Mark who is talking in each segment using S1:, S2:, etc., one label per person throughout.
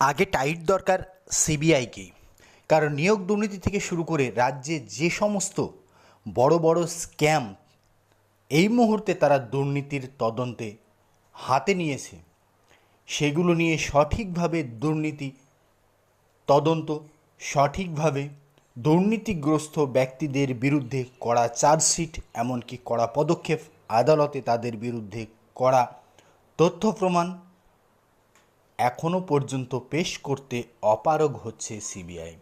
S1: আগে টাইট দরকার সিবিআইকে কারণ নিয়োগ দুর্নীতি থেকে শুরু করে রাজ্যে যে সমস্ত বড় বড় স্ক্যাম এই মুহূর্তে তারা দুর্নীতির তদন্তে হাতে নিয়েছে, সেগুলো নিয়ে সঠিকভাবে দুর্নীতি তদন্ত, সঠিকভাবে দুর্নীতিগ্রস্ত ব্যক্তিদের বিরুদ্ধে কড়া চার্জশিট, এমনকি কড়া পদক্ষেপ আদালতে তাদের বিরুদ্ধে কড়া তথ্য প্রমাণ এখনও পর্যন্ত পেশ করতে অপারগ হচ্ছে সিবিআই।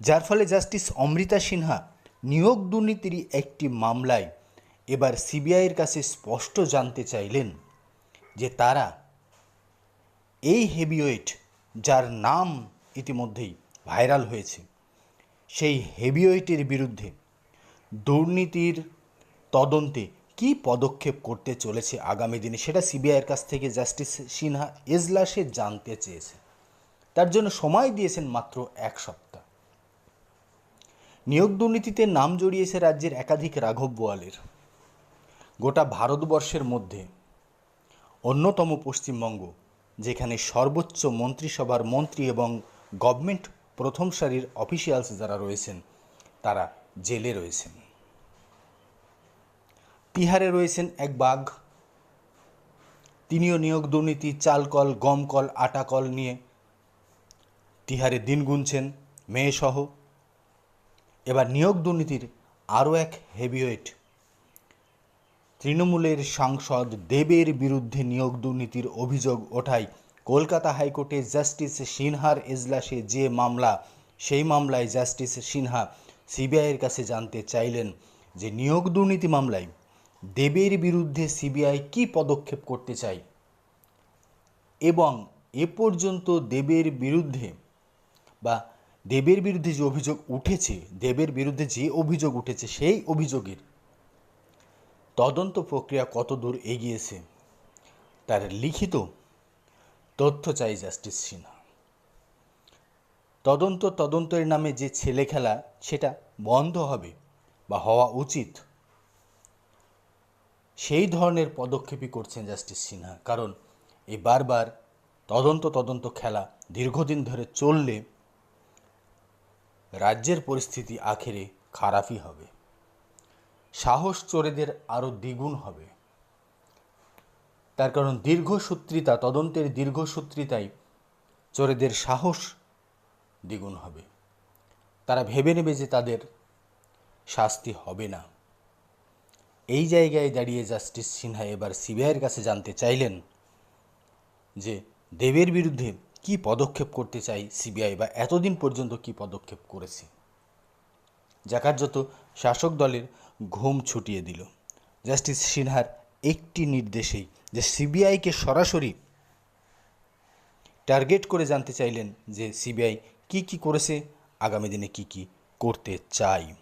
S1: যার ফলে জাস্টিস অমৃতা সিনহা নিয়োগ দুর্নীতির একটি মামলায় এবার সিবিআইয়ের কাছে স্পষ্ট জানতে চাইলেন যে তারা এই হেভিওয়েট, যার নাম ইতিমধ্যেই ভাইরাল হয়েছে, সেই হেভিওয়েটের বিরুদ্ধে দুর্নীতির তদন্তে কী পদক্ষেপ করতে চলেছে আগামী দিনে? সেটা সিবিআইয়ের কাছ থেকে জাস্টিস সিনহা এজলাসে জানতে চেয়েছে। তার জন্য সময় দিয়েছেন মাত্র এক সপ্তাহ। নিয়োগ দুর্নীতিতে নাম জড়িয়েছে রাজ্যের একাধিক রাঘব বোয়ালের। গোটা ভারতবর্ষের মধ্যে অন্যতম পশ্চিমবঙ্গ, যেখানে সর্বোচ্চ মন্ত্রিসভার মন্ত্রী এবং গভর্নমেন্ট প্রথম সারির অফিসিয়ালস যারা রয়েছেন, তারা জেলে রয়েছেন। তিহারে রয়েছেন এক বাঘ। তিনিও নিয়োগ দুর্নীতি চালকল গমকল আটাকল নিয়ে তিহারে দিন গুনছেন মেয়েসহ এবার নিয়োগ দুর্নীতির আরও এক হেভিওয়েট। তৃণমূলের সাংসদ দেবের বিরুদ্ধে নিয়োগ দুর্নীতির অভিযোগ ওঠায় কলকাতা হাইকোর্টে জাস্টিস সিনহার এজলাসে যে মামলা, সেই মামলায় জাস্টিস সিনহা সিবিআইয়ের কাছে জানতে চাইলেন যে নিয়োগ দুর্নীতি মামলায় দেবের বিরুদ্ধে সিবিআই কী পদক্ষেপ করতে চায়? এবং এ পর্যন্ত দেবের বিরুদ্ধে বা দেবের বিরুদ্ধে যে অভিযোগ উঠেছে, দেবের বিরুদ্ধে যে অভিযোগ উঠেছে, সেই অভিযোগের তদন্ত প্রক্রিয়া কতদূর এগিয়েছে, তার লিখিত তথ্য চাই জাস্টিস সিনহা। তদন্ত তদন্তের নামে যে ছেলে খেলা সেটা বন্ধ হবে বা হওয়া উচিত সেই ধরনের পদক্ষেপই করছেন জাস্টিস সিনহা। কারণ এই বারবার তদন্ত তদন্ত খেলা দীর্ঘদিন ধরে চললে রাজ্যের পরিস্থিতি আখেরে খারাপই হবে। সাহস চোরেদের আরও দ্বিগুণ হবে। তার কারণ দীর্ঘসূত্রিতা তদন্তের দীর্ঘসূত্রিতায় চোরেদের সাহস দ্বিগুণ হবে। তারা ভেবে নেবে যে তাদের শাস্তি হবে না। এই জায়গায় দাঁড়িয়ে জাস্টিস সিনহা এবার সিবিআইয়ের কাছে জানতে চাইলেন যে দেবের বিরুদ্ধে কি পদক্ষেপ করতে চাই সিবিআই বা এতদিন পর্যন্ত কি পদক্ষেপ করেছে? জাকার্যত শাসক দলের ঘুম ছুটিয়ে দিল। জাস্টিস সিনহার একটি নির্দেশেই যে সিবিআইকে সরাসরি টার্গেট করে জানতে চাইলেন যে সিবিআই কি কি করেছে, আগামী দিনে কি কি করতে চায়।